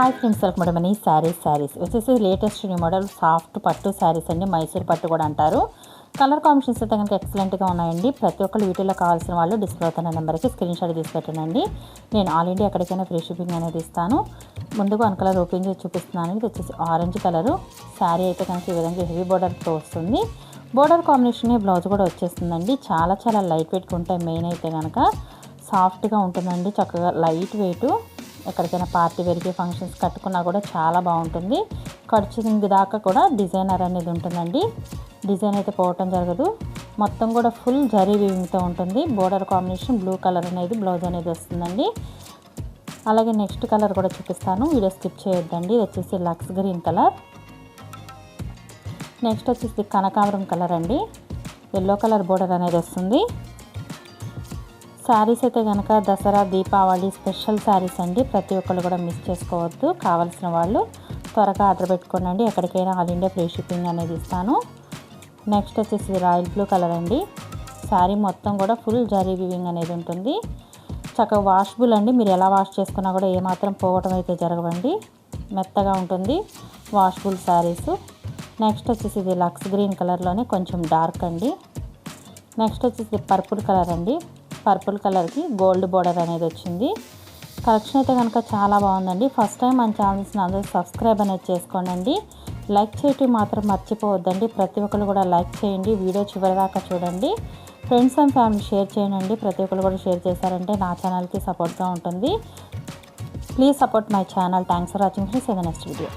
Hi friends welcome to money sarees sarees వచ్చేసి latest new model soft పట్టు శారీస్ అండి. మైసూర్ పట్టు కూడా అంటారు. కలర్ కాంబినేషన్స్ అయితే కనుక ఎక్సలెంట్గా ఉన్నాయండి. ప్రతి ఒక్కరు వీటిలో కావాల్సిన వాళ్ళు డిస్ప్లే అవుతున్న నెంబర్కి స్క్రీన్ షాట్ తీసి నేను ఆల్ ఇండియా ఎక్కడికైనా ఫ్రీ షిప్పింగ్ అనేది ఇస్తాను. ముందుగా వన్ కలర్ ఓపెన్ చేసి చూపిస్తున్నాను ఇది వచ్చేసి ఆరెంజ్ కలరు శారీ అయితే కనుక ఈ విధంగా హెవీ బోర్డర్తో వస్తుంది. బోర్డర్ కాంబినేషన్ బ్లౌజ్ కూడా వచ్చేస్తుందండి. చాలా చాలా లైట్ వెయిట్గా ఉంటాయి. మెయిన్ అయితే కనుక సాఫ్ట్గా ఉంటుందండి. చక్కగా లైట్ వెయిట్ ఎక్కడికైనా పార్టీ వేర్కి ఫంక్షన్స్ కట్టుకున్నా కూడా చాలా బాగుంటుంది. ఖర్చు దాకా కూడా డిజైనర్ అనేది ఉంటుందండి. డిజైన్ అయితే పోవటం జరగదు. మొత్తం కూడా ఫుల్ జరీ వీవింగ్తో ఉంటుంది. బోర్డర్ కాంబినేషన్ బ్లూ కలర్ అనేది బ్లౌజ్ అనేది వస్తుందండి. అలాగే నెక్స్ట్ కలర్ కూడా చూపిస్తాను. వీడియో స్కిప్ చేయొద్దండి. ఇది వచ్చేసి లక్స్ గ్రీన్ కలర్ నెక్స్ట్ వచ్చేసి కనకాంబరం కలర్ అండి. ఎల్లో కలర్ బోర్డర్ అనేది వస్తుంది. శారీస్ అయితే కనుక దసరా దీపావళి స్పెషల్ శారీస్ అండి. ప్రతి ఒక్కరు కూడా మిస్ చేసుకోవద్దు. కావాల్సిన వాళ్ళు త్వరగా ఆర్డర్ పెట్టుకోండి ఎక్కడికైనా ఆల్ ఇండియా ఫ్రీ షిప్పింగ్ అనేది ఇస్తాను. నెక్స్ట్ వచ్చేసి రాయల్ బ్లూ కలర్ అండి. శారీ మొత్తం కూడా ఫుల్ జరీ వివింగ్ అనేది ఉంటుంది. చక్కగా వాషబుల్ అండి. మీరు ఎలా వాష్ చేసుకున్నా కూడా ఏమాత్రం పోవటం అయితే జరగవండి. మెత్తగా ఉంటుంది. వాషబుల్ శారీస్. నెక్స్ట్ వచ్చేసి ఇది లక్స్ గ్రీన్ కలర్లోనే కొంచెం డార్క్ అండి. నెక్స్ట్ వచ్చేసి పర్పుల్ కలర్ అండి. పర్పుల్ కలర్కి గోల్డ్ బోర్డర్ అనేది వచ్చింది. కలెక్షన్ అయితే కనుక చాలా బాగుందండి. ఫస్ట్ టైం మన ఛానల్స్ని అందరూ సబ్స్క్రైబ్ అనేది చేసుకోండి లైక్ చేయటం మాత్రం మర్చిపోవద్దండి. ప్రతి ఒక్కరు కూడా లైక్ చేయండి. వీడియో చివరిదాకా చూడండి. ఫ్రెండ్స్ అండ్ ఫ్యామిలీ షేర్ చేయండి. ప్రతి ఒక్కరు కూడా షేర్ చేశారంటే నా ఛానల్కి సపోర్ట్గా ఉంటుంది. Please support my channel. Thanks for watching. Friends in next video